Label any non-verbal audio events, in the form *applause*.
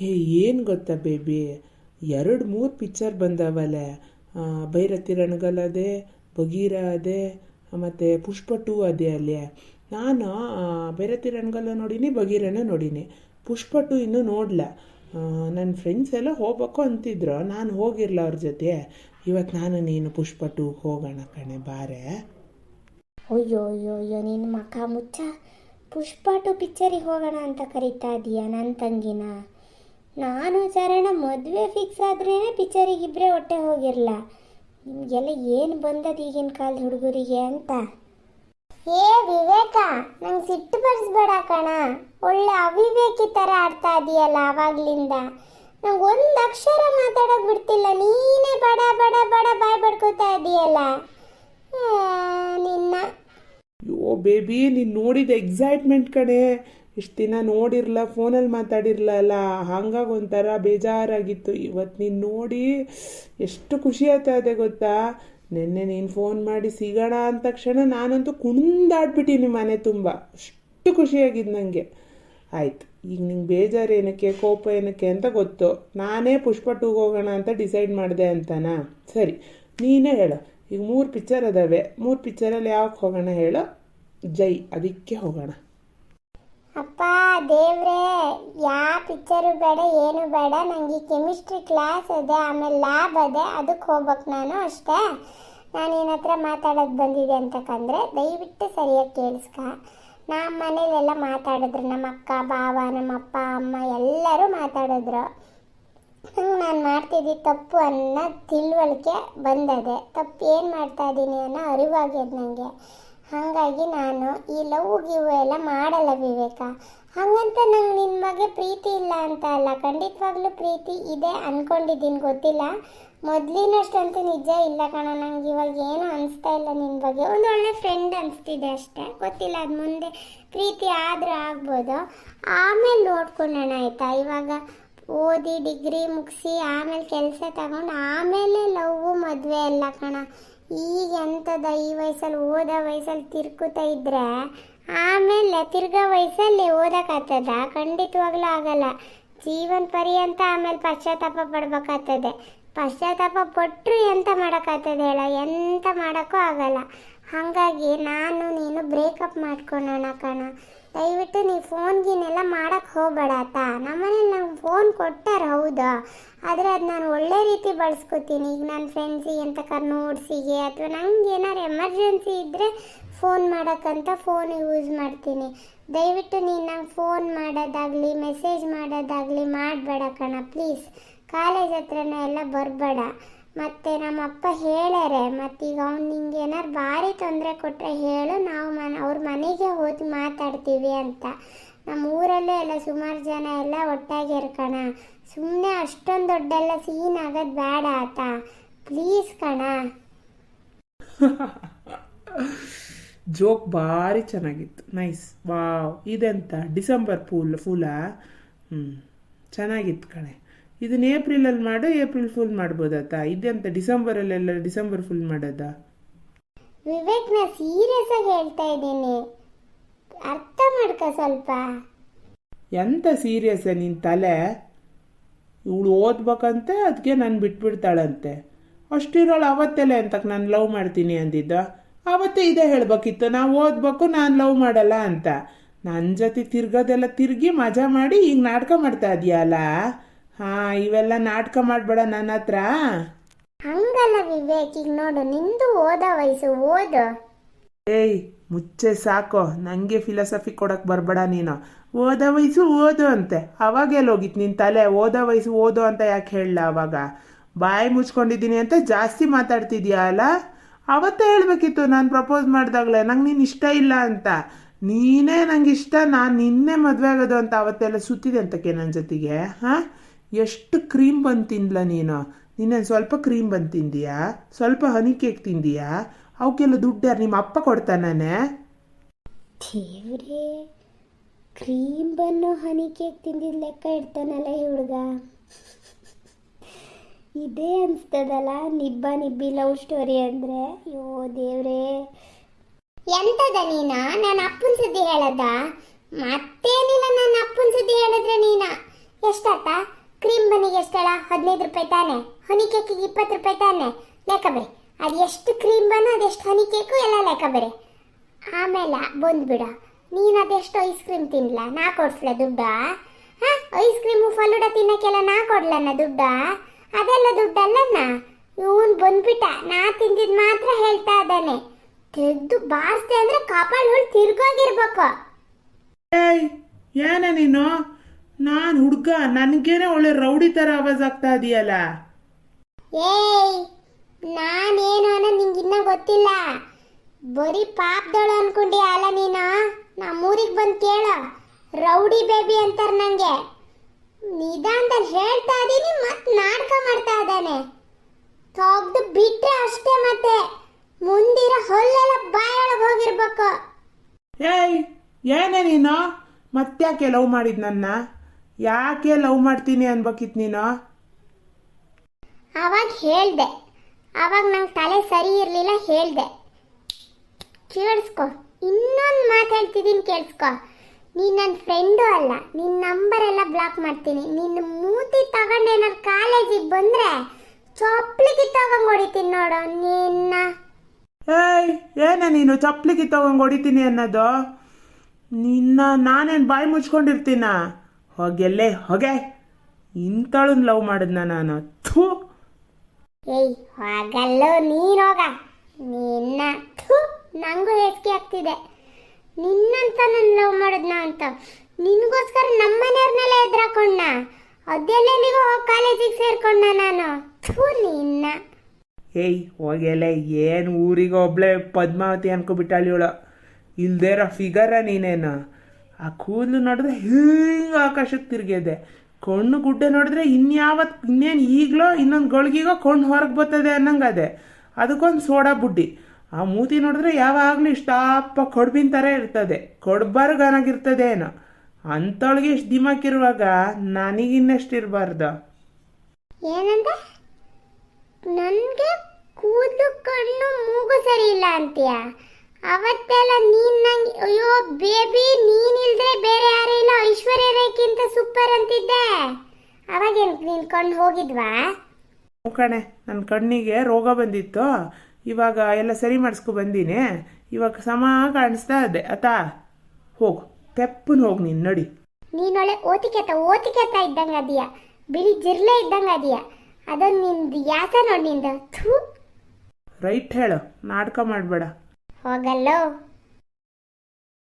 ಹೇ, ಏನು ಗೊತ್ತಾ ಬೇಬಿ? ಎರಡು ಮೂರು ಪಿಕ್ಚರ್ ಬಂದವಲ್ಲ ಭೈರತಿ ರಣಗಲ್ ಅದೇ ಬಗೀರ ಅದೇ, ಮತ್ತು ಪುಷ್ಪ ಟೂ ಅದೇ ಅಲ್ಲಿ. ನಾನು ಭೈರತಿ ರಣಗಲ್ ನೋಡೀನಿ ಬಗೀರನ ನೋಡೀನಿ. ಪುಷ್ಪ ಟೂ ಇನ್ನೂ ನೋಡಲ. ನನ್ನ ಫ್ರೆಂಡ್ಸ್ ಎಲ್ಲ ಹೋಗ್ಬೇಕು ಅಂತಿದ್ರು. ನಾನು ಹೋಗಿರಲ್ಲ ಅವ್ರ ಜೊತೆ. ಇವತ್ತು ನಾನು ನೀನು ಪುಷ್ಪ ಟೂ ಹೋಗೋಣ ಕಣೆ, ಬಾರೆ. ಅಯ್ಯೋ ಅಯ್ಯೋ ಅಯ್ಯೋ ನಿನ್ನ ಮಕ್ಕ ಮುಚ್ಚ. ಪುಷ್ಪ ಟು ಪಿಕ್ಚರಿಗೆ ಹೋಗೋಣ ಅಂತ ಕರಿತಾ ಇದೀಯ ನನ್ನ ತಂಗಿನ? ನಾನು ಶರಣ ಮದುವೆ ಫಿಕ್ಸ್ ಆದ್ರೇ ಪಿಕ್ಚರಿಗೆ ಇಬ್ಬರೇ ಹೊಟ್ಟೆ ಹೋಗಿರಲ್ಲ ನಿಮಗೆಲ್ಲ ಏನು ಬಂದದ ಈಗಿನ ಕಾಲದ ಹುಡುಗರಿಗೆ ಅಂತ. ಏ ವಿವೇಕ ನಂಗೆ ಸಿಟ್ಟು ಬರ್ಸ್ಬೇಡ ಕಣ. ಒಳ್ಳೆ ಅವಿವೇಕಿ ಥರ ಆಡ್ತಾ ಇದೆಯಲ್ಲ ಆವಾಗ್ಲಿಂದ ನಂಗೆ ಒಂದು ಅಕ್ಷರ ಮಾತಾಡೋಕೆ ಬಿಡ್ತಿಲ್ಲ. ನೀನೇ ಬಡ ಬಡ ಬಡ ಬಾಯ್ ಬಡ್ಕೋತಾ ಇದೆಯಲ್ಲ. ನಿನ್ನ. ಅಯ್ಯೋ ಬೇಬಿ ನೀನು ನೋಡಿದ ಎಕ್ಸೈಟ್ಮೆಂಟ್ ಕಡೆ ಇಷ್ಟು ದಿನ ನೋಡಿರಲ್ಲ ಫೋನಲ್ಲಿ ಮಾತಾಡಿರಲ್ಲ ಹಂಗಾಗಿ ಒಂಥರ ಬೇಜಾರಾಗಿತ್ತು. ಇವತ್ತು ನೀನು ನೋಡಿ ಎಷ್ಟು ಖುಷಿ ಆಗ್ತಾ ಇದೆ ಗೊತ್ತಾ? ನಿನ್ನೆ ನೀನು ಫೋನ್ ಮಾಡಿ ಸಿಗೋಣ ಅಂದ ತಕ್ಷಣ ನಾನಂತೂ ಕುಣಿದಾಡ್ಬಿಟ್ಟಿನಿ ಮನೆ ತುಂಬ. ಅಷ್ಟು ಖುಷಿಯಾಗಿದ್ದು ನನಗೆ ಆಯ್ತು, ಈಗ ನಿಂಗೆ ಬೇಜಾರು ಏನಕ್ಕೆ, ಕೋಪ ಏನಕ್ಕೆ ಅಂತ ಗೊತ್ತು. ನಾನೇ ಪುಷ್ಪ ಟೂಗೆ ಹೋಗೋಣ ಅಂತ ಡಿಸೈಡ್ ಮಾಡಿದೆ ಅಂತನಾ? ಸರಿ, ನೀನೇ ಹೇಳು. ಈಗ ಮೂರು ಪಿಕ್ಚರ್ ಅದಾವೆ. ಮೂರು ಪಿಕ್ಚರಲ್ಲಿ ಯಾವಕ್ಕೆ ಹೋಗೋಣ ಹೇಳು? ಜೈ, ಅದಕ್ಕೆ ಹೋಗೋಣ. ಅಪ್ಪ, ದೇವ್ರೆ ಯಾವ ಪಿಕ್ಚರು ಬೇಡ, ಏನು ಬೇಡ ನನಗೆ ಕೆಮಿಸ್ಟ್ರಿ ಕ್ಲಾಸ್ ಇದೆ, ಆಮೇಲೆ ಲ್ಯಾಬ್ ಅದೆ, ಅದಕ್ಕೆ ಹೋಗ್ಬೇಕು ನಾನು ಅಷ್ಟೇ. ನಾನು ನಿನ್ನ ಹತ್ರ ಮಾತಾಡೋದು ಬಂದಿದೆ ಅಂತಕ್ಕಂದ್ರೆ ದಯವಿಟ್ಟು ಸರಿಯಾಗಿ ಕೇಳಿಸ್ಕ. ನಮ್ಮ ಮನೇಲೆಲ್ಲ ಮಾತಾಡಿದ್ರು, ನಮ್ಮ ಅಕ್ಕ ಬಾವ ನಮ್ಮ ಅಪ್ಪ, ಅಮ್ಮ, ಎಲ್ಲರೂ ಮಾತಾಡಿದ್ರು. ಹಂಗೆ ನಾನು ಮಾಡ್ತಿದ್ದಿ ತಪ್ಪು ಅನ್ನೋ ತಿಳುವಳಿಕೆ ಬಂದದೆ. ತಪ್ಪು ಏನು ಮಾಡ್ತಾ ಇದ್ದೀನಿ ಅನ್ನೋ ಅರಿವಾಗ್ಯದ ನನಗೆ ಹಾಗಾಗಿ ನಾನು ಈ ಲವ್, ಗಿವ್ ಎಲ್ಲ ಮಾಡಲ್ಲ ವಿವೇಕ. ಹಾಗಂತ ನಂಗೆ ನಿನ್ನ ಬಗ್ಗೆ ಪ್ರೀತಿ ಇಲ್ಲ ಅಂತ ಅಲ್ಲ. ಖಂಡಿತವಾಗ್ಲೂ ಪ್ರೀತಿ ಇದೆ ಅಂದ್ಕೊಂಡಿದ್ದೀನಿ ಗೊತ್ತಿಲ್ಲ. ಮೊದಲಿನಷ್ಟಂತೂ ನಿಜ ಇಲ್ಲ ಕಣ, ನಂಗೆ ಇವಾಗ ಏನು ಅನಿಸ್ತಾ ಇಲ್ಲ ನಿನ್ನ ಬಗ್ಗೆ. ಒಂದು ಒಳ್ಳೆ ಫ್ರೆಂಡ್ ಅನಿಸ್ತಿದೆ ಅಷ್ಟೇ. ಗೊತ್ತಿಲ್ಲ, ಅದು ಮುಂದೆ ಪ್ರೀತಿ ಆದರೂ ಆಗ್ಬೋದು. ಆಮೇಲೆ ನೋಡ್ಕೊಳ್ಳೋಣ ಆಯಿತಾ? ಇವಾಗ ಓದಿ, ಡಿಗ್ರಿ ಮುಗಿಸಿ, ಆಮೇಲೆ ಕೆಲಸ ತಗೊಂಡು ಆಮೇಲೆ ಲವ್, ಮದುವೆ ಎಲ್ಲ ಕಣ. ಈಗ ಎಂಥದ ಈ ವಯಸ್ಸಲ್ಲಿ, ಓದೋ ವಯಸ್ಸಲ್ಲಿ ತಿರ್ಕುತ್ತಾ ಇದ್ರೆ, ಆಮೇಲೆ ತಿರ್ಗೋ ವಯಸ್ಸಲ್ಲಿ ಓದಕ್ಕಾಗ್ತದ? ಖಂಡಿತವಾಗ್ಲೂ ಆಗಲ್ಲ. ಜೀವನ ಪರ್ಯಂತ ಆಮೇಲೆ ಪಶ್ಚಾತ್ತಾಪ ಪಡ್ಬೇಕಾಗ್ತದೆ. ಪಶ್ಚಾತ್ತಾಪ ಪಟ್ಟರು ಎಂತ ಮಾಡೋಕ್ಕಾಗ್ತದೆ ಹೇಳ? ಎಂತ ಮಾಡೋಕ್ಕೂ ಆಗಲ್ಲ. ಹಾಗಾಗಿ ನಾನು, ನೀನು ಬ್ರೇಕಪ್ ಮಾಡ್ಕೊಳೋಣ ಕಣ. ದಯವಿಟ್ಟು ನೀವು ಫೋನ್ಗಿನೆಲ್ಲ ಮಾಡಕ್ಕೆ ಹೋಗಬೇಡ ನಮ್ಮನೇಲಿ ನಂಗೆ ಫೋನ್ ಕೊಟ್ಟಾರ, ಹೌದಾ? ಆದರೆ ಅದು ನಾನು ಒಳ್ಳೆ ರೀತಿ ಬಳಸ್ಕೊತೀನಿ. ಈಗ ನನ್ನ ಫ್ರೆಂಡ್ಸಿಗೆ ಅಂತ ಕರ್ ನೋಟ್ಸಿಗೆ ಅಥವಾ ನಂಗೆ ಏನಾರು ಎಮರ್ಜೆನ್ಸಿ ಇದ್ದರೆ ಫೋನ್ ಮಾಡೋಕ್ಕಂತ ಫೋನ್ ಯೂಸ್ ಮಾಡ್ತೀನಿ. ದಯವಿಟ್ಟು ನೀನು ನಂಗೆ ಫೋನ್ ಮಾಡೋದಾಗಲಿ ಮೆಸೇಜ್ ಮಾಡೋದಾಗಲಿ ಮಾಡಬೇಡ ಕಣ ಪ್ಲೀಸ್ ಕಾಲೇಜ್ ಹತ್ರನೇ ಎಲ್ಲ ಬರಬೇಡ. ಮತ್ತು ನಮ್ಮಪ್ಪ ಹೇಳ್ಯಾರೆ, ಮತ್ತೀಗ ಅವ್ನು ನಿಂಗೆ ಏನಾರು ಭಾರಿ ತೊಂದರೆ ಕೊಟ್ಟರೆ ಹೇಳು, ನಾವು ಮನೆ ಅವ್ರ ಮನೆಗೆ ಹೋಗಿ ಮಾತಾಡ್ತೀವಿ ಅಂತ. ನಮ್ಮ ಊರಲ್ಲೇ ಎಲ್ಲ ಸುಮಾರು ಜನ ಎಲ್ಲ ಒಟ್ಟಾಗಿ ಇರ್ಕಣ. ಸುಮ್ಮನೆ ಅಷ್ಟೊಂದು ದೊಡ್ಡೆಲ್ಲ ಸೀನ್ ಆಗೋದು ಬೇಡ ಆತ. ಪ್ಲೀಸ್ ಕಣ. *laughs* ಜೋಕ್ ಭಾರಿ ಚೆನ್ನಾಗಿತ್ತು. ನೈಸ್ ವಾವ್ ಇದೆಂತ? ಡಿಸೆಂಬರ್ ಫೂಲ್ ಫೂಲಾ ಹ್ಞೂ ಚೆನ್ನಾಗಿತ್ತು ಕಣೆ. ಇದನ್ನ ಏಪ್ರಿಲಲ್ಲಿ ಮಾಡು ಏಪ್ರಿಲ್ ಫುಲ್ ಮಾಡ್ಬೋದಾತ ಇದೆಂತ? ಡಿಸೆಂಬರಲ್ಲೆಲ್ಲ ಡಿಸೆಂಬರ್ ಫುಲ್ ಮಾಡೋದಾ? ವಿವೇಕ್ ನಾ ಸೀರಿಯಸ್ ಆಗಿ ಹೇಳ್ತಾ ಇದ್ದೀನಿ. ಅರ್ಥ ಮಾಡ್ಕ ಸ್ವಲ್ಪ. ಎಂತ ಸೀರಿಯಸ್ ನಿನ್ನ ತಲೆ? ಇವಳು ಓದ್ಬೇಕಂತೆ ಅದಕ್ಕೆ ನಾನು ಬಿಟ್ಬಿಡ್ತಾಳಂತೆ. ಅಷ್ಟಿರೋಳು ಅವತ್ತೆಲ್ಲ ಎಂತಕ್ಕೆ ನಾನು ಲವ್ ಮಾಡ್ತೀನಿ ಅಂದಿದ್ದ? ಅವತ್ತೇ ಇದೇ ಹೇಳ್ಬೇಕಿತ್ತು. ನಾವು ಓದ್ಬೇಕು ನಾನು ಲವ್ ಮಾಡಲ್ಲ ಅಂತ. ನನ್ನ ಜೊತೆ ತಿರ್ಗೋದೆಲ್ಲ ತಿರುಗಿ ಮಜಾ ಮಾಡಿ ಈಗ ನಾಟಕ ಮಾಡ್ತಾ ಇದೆಯಲ್ಲ ಹಾಂ ಇವೆಲ್ಲ ನಾಟಕ ಮಾಡಬೇಡ ನನ್ನ ಹತ್ರ. ಹಂಗಲ್ಲ ವಿವೇಕ್ ಈಗ ನೋಡು ನಿಂದು ಓದ ವಯಸ್ಸು ಓದು. ಏಯ್ ಮುಚ್ಚೆ ಸಾಕೋ ನನಗೆ ಫಿಲಾಸಫಿ ಕೊಡಕ್ಕೆ ಬರಬೇಡ ನೀನು. ಓದೋ ವಯಸ್ಸು ಓದು ಅಂತೆ. ಅವಾಗ ಹೋಗಿತ್ತು ನಿನ್ನ ತಲೆ? ಓದೋ ವಯಸ್ಸು ಓದು ಅಂತ ಯಾಕೆ ಹೇಳಲ್ಲ ಅವಾಗ? ಬಾಯಿ ಮುಚ್ಕೊಂಡಿದ್ದೀನಿ ಅಂತ ಜಾಸ್ತಿ ಮಾತಾಡ್ತಿದ್ಯಾ ಅಲ್ಲ? ಅವತ್ತೇ ಹೇಳಬೇಕಿತ್ತು, ನಾನು ಪ್ರಪೋಸ್ ಮಾಡಿದಾಗಲೇ. ನಂಗೆ ನೀನು ಇಷ್ಟ ಇಲ್ಲ ಅಂತ. ನೀನೇ ನಂಗೆ ಇಷ್ಟ, ನಾನು ನಿನ್ನೆ ಮದುವೆ ಆಗೋದು ಅಂತ ಅವತ್ತೆಲ್ಲ ಸುತ್ತಿದೆ ಅಂತಕ್ಕೆ ನನ್ನ ಜೊತೆಗೆ, ಹಾಂ? ಎಷ್ಟು ಕ್ರೀಮ್ ಬಂದು ತಿಂದ್ಲ ನೀನು? ನಿನ್ನೆ ಸ್ವಲ್ಪ ಕ್ರೀಮ್ ಬಂದು ತಿಂದೀಯಾ? ಸ್ವಲ್ಪ ಹನಿ ಕೇಕ್ ತಿಂದೀಯಾ? ಅವಕ್ಕೆಲ್ಲ ದುಡ್ಡು ನಿಮ್ಮ ಅಪ್ಪ ಕೊಡ್ತಾನೆ ದೇವ್ರೇ, ಕ್ರೀಮ್ ಬನ್ನು ಹನಿ ಕೇಕ್ ತಿಂದಿದ್ ಲೆಕ್ಕ ಇಡ್ತಾನಲ್ಲ ಈ ಹುಡುಗ. ಇದೇ ಅನ್ಸ್ತದಲ್ಲ, ನಿಬ್ಬ ನಿಬ್ಬಿ ಲವ್ ಸ್ಟೋರಿ ಅಂದ್ರೆ. ಅಯ್ಯೋ ದೇವ್ರೇ. ಎಂತದ ನೀನ? ನನ್ನ ಅಪ್ಪನ ಸುದ್ದಿ ಹೇಳದ? ಮತ್ತೇನಿಲ್ಲ ನನ್ನ ಅಪ್ಪನ ಸುದ್ದಿ ಹೇಳಿದ್ರೆ ನೀನ? ಎಷ್ಟಾತ ಹದಿನೈದು ರೂಪಾಯಿ ತಾನೆ? ಹನಿ ಕೇಕಿಗೆ ಇಪ್ಪತ್ತು ರೂಪಾಯಿ ತಾನೆ ಲೆಕ್ಕ ಬೇರೆ ಅದು ಎಷ್ಟು ಅದೆಷ್ಟು ಹನಿ ಕೇಕು ಎಲ್ಲ ಲೆಕ್ಕ ಬೇರೆ. ಆಮೇಲೆ ಬಂದ್ಬಿಡ ನೀನು ಅದೆಷ್ಟು ಐಸ್ ಕ್ರೀಮ್ ತಿನ್ಲ? ನಾ ಕೊಡ್ಸ್ಲ ದುಡ್ಡ? ಹಾ? ಐಸ್ ಕ್ರೀಮು ಫಲೂಡ ತಿನ್ನಕ್ಕೆಲ್ಲ ನಾ ಕೊಡ್ಲನ್ನ ದುಡ್ಡ? ಅದೆಲ್ಲ ದುಡ್ಡಲ್ಲನ್ನ ಇವನ್ ಬಂದ್ಬಿಟ್ಟ. ನಾ ತಿಂದಿದ್ ಮಾತ್ರ ಹೇಳ್ತಾ ಇದ್ದಾನೆ. ತೆಗ್ದು ಬಾರಿಸ್ದೆ ಅಂದ್ರೆ ಕಾಪಾಡ್ ಹುಳ್ ತಿರ್ಗೋಗಿರ್ಬೇಕು. ಏಯ್ ಏನ ನೀನು? ನಾನು ಹುಡ್ಗ. ನನಗೇನೆ ಒಳ್ಳೆ ರೌಡಿ ಥರ ಆವಾಜ್ ಆಗ್ತಾ ಇದೆಯಲ್ಲ. ಏಯ್ ನಾನೇನು ಅನ್ನೋ ನಿಂಗೆ ಇನ್ನೂ ಗೊತ್ತಿಲ್ಲ. ಬರೀ ಪಾಪದಳು ಅನ್ಕೊಂಡಿ ಅಲ್ಲ ನೀನು? ನಮ್ಮೂರಿಗೆ ಬಂದು ಕೇಳು. ರೌಡಿ ಬೇಬಿ ಅಂತಾರೆ ನನಗೆ ನಿಧಾನದಲ್ಲಿ ಹೇಳ್ತಾ ಇದೀನಿ ಮತ್ತೆ ನಾಟಕ ಮಾಡ್ತಾ ಇದ್ದಾನೆ. ತೊಗ್ದು ಬಿಟ್ಟರೆ ಅಷ್ಟೇ ಮತ್ತೆ. ಮುಂದಿರೋ ಹೊಲ್ಲೆಲ್ಲ ಬಾಯೊಳಗೆ ಹೋಗಿರ್ಬೇಕು. ಏಯ್ ಏನೇ ನೀನು? ಮತ್ತ್ಯಾಕೆ ಲವ್ ಮಾಡಿದ್ ನನ್ನ? ಯಾಕೆ ಲವ್ ಮಾಡ್ತೀನಿ ಅನ್ಬೇಕಿತ್ತು ನೀನು? ಅವಾಗ ಹೇಳ್ದೆ. ಅವಾಗ ನಂಗೆ ತಲೆ ಸರಿ ಇರಲಿಲ್ಲ, ಹೇಳಿದೆ. ಕೇಳಿಸ್ಕೊ, ಇನ್ನೊಂದು ಮಾತು ಹೇಳ್ತಿದ್ದೀನಿ ಕೇಳಿಸ್ಕೊ. ನೀನು ನನ್ನ ಫ್ರೆಂಡು ಅಲ್ಲ ನಿನ್ನ ನಂಬರ್ ಎಲ್ಲ ಬ್ಲಾಕ್ ಮಾಡ್ತೀನಿ. ನಿನ್ನ ಮೂತಿ ತಗೊಂಡು ಏನಾದ್ರು ಕಾಲೇಜಿಗೆ ಬಂದರೆ ಚಪ್ಪಲಿಗೆ ತಗೊಂಡು ಹೊಡಿತೀನಿ ನೋಡು, ನಿನ್ನ. ಏಯ್, ಏನ ನೀನು ಚಪ್ಪಲಿಗೆ ತಗೊಂಡು ಹೊಡಿತೀನಿ ಅನ್ನೋದು? ನಿನ್ನ ನಾನೇನು ಬಾಯಿ ಮುಚ್ಕೊಂಡಿರ್ತೀನ? ಹೊಗೆಲ್ಲೇ ಹೊಗೆ. ಇಂಥಳನ್ನ ಲವ್ ಮಾಡಿದ್ನ ನಾನು. ಥೂ. ಏಯ್, ಹೋಗಲ್ಲೋ ನೀನೋಗ ನಿನ್ನ ನಂಗೂ ಹೆಚ್ಚಿಗೆ ಆಗ್ತಿದೆ. ನಿನ್ನಂತ ನನ್ನ ಲವ್ ಮಾಡಿದ್ನ ಅಂತ. ನಿನಗೋಸ್ಕರ ನಮ್ಮನೆಯವ್ರನ್ನೆಲ್ಲ ಎದ್ರಾಕೊಂಡ ಅದೆಲ್ಲೆಲ್ಲಿಗೋ ಹೋಗಿ ಕಾಲೇಜಿಗೆ ಸೇರ್ಕೊಂಡ ನಾನು. ಥೂ, ನಿನ್ನ. ಏಯ್ ಹೋಗೆಲ್ಲ ಏನು ಊರಿಗೆ ಒಬ್ಳೆ ಪದ್ಮಾವತಿ ಅನ್ಕೊಬಿಟ್ಟಾಳಿ ಇವಳು. ಇಲ್ದೇ ಇರೋ ಫಿಗರ ನೀನೇನು? ಆ ಕೂದಲು ನೋಡಿದ್ರೆ ಹಿಂಗೆ ಆಕಾಶಕ್ಕೆ ತಿರುಗಿದೆ ಕಣ್ಣು ಗುಡ್ಡೆ ನೋಡಿದ್ರೆ ಇನ್ಯಾವತ್ ಇನ್ನೇನು ಈಗಲೋ ಇನ್ನೊಂದು ಗಳಿಗೆಗೋ ಕಣ್ಣು ಹೊರಗೆ ಬರ್ತದೆ ಅನ್ನಂಗದೆ ಅದಕ್ಕೊಂದು ಸೋಡಾ ಬುಡ್ಡಿ. ಆ ಮೂತಿ ನೋಡಿದ್ರೆ ಯಾವಾಗಲೂ ಇಷ್ಟಪ್ಪ ಕೊಡ್ಬಿನ ಥರ ಇರ್ತದೆ. ಕೊಡ್ಬಾರ್ಗನಾಗಿರ್ತದೆ ಏನೋ. ಅಂಥೊಳಗೆ ಇಷ್ಟು ದಿಮಾಕಿರುವಾಗ ನನಗಿನ್ನಷ್ಟು ಇರಬಾರ್ದು. ಏನಂತ ನನಗೆ ಕೂದಲು ಕಣ್ಣು ಮೂಗು ಸರಿ ಇಲ್ಲ ಅಂತೀಯ? ಅವತ್ತೆಲ್ಲ ನೀನ್ ನಂಗೆ ಅಯ್ಯೋ, ಬೇಬಿ ರೇಖಿಂತ ಸೂಪರ್ ಅಂತಿದ್ದೆ. ಅವಾಗೇನು ನಿನ್ ಕಣ್ಣು ಹೋಗಿದ್ವಾ? ಕಣೆ ನನ್ನ ಕಣ್ಣಿಗೆ ರೋಗ ಬಂದಿತ್ತು. ಇವಾಗ ಎಲ್ಲ ಸರಿ ಮಾಡಿಸ್ಕೊ ಬಂದೀನಿ. ಇವಾಗ ಸಮ ಕಾಣಿಸ್ತಾ ಇದೆ. ಆತಾ ಹೋಗು. ತೆಪ್ಪನ್ ಹೋಗಿ ನೀನು ನಡಿ. ನೀನೊಳೆ ಓತಿಕೆತ ಓತಿಕೆತ ಇದ್ದಂಗೆ ಅದೀಯ? ಬಿಳಿ ಜಿರ್ಲೆ ಇದ್ದಂಗೆ ಅದೀಯ? ಅದೊಂದು ನಿಂದು ಯಾಸ ನೋಡಿ ನಿಂದ. ಥೂ. ರೈಟ್ ಹೇಳು. ನಾಟಕ ಮಾಡಬೇಡ. ಹೋಗಲ್ಲೋ.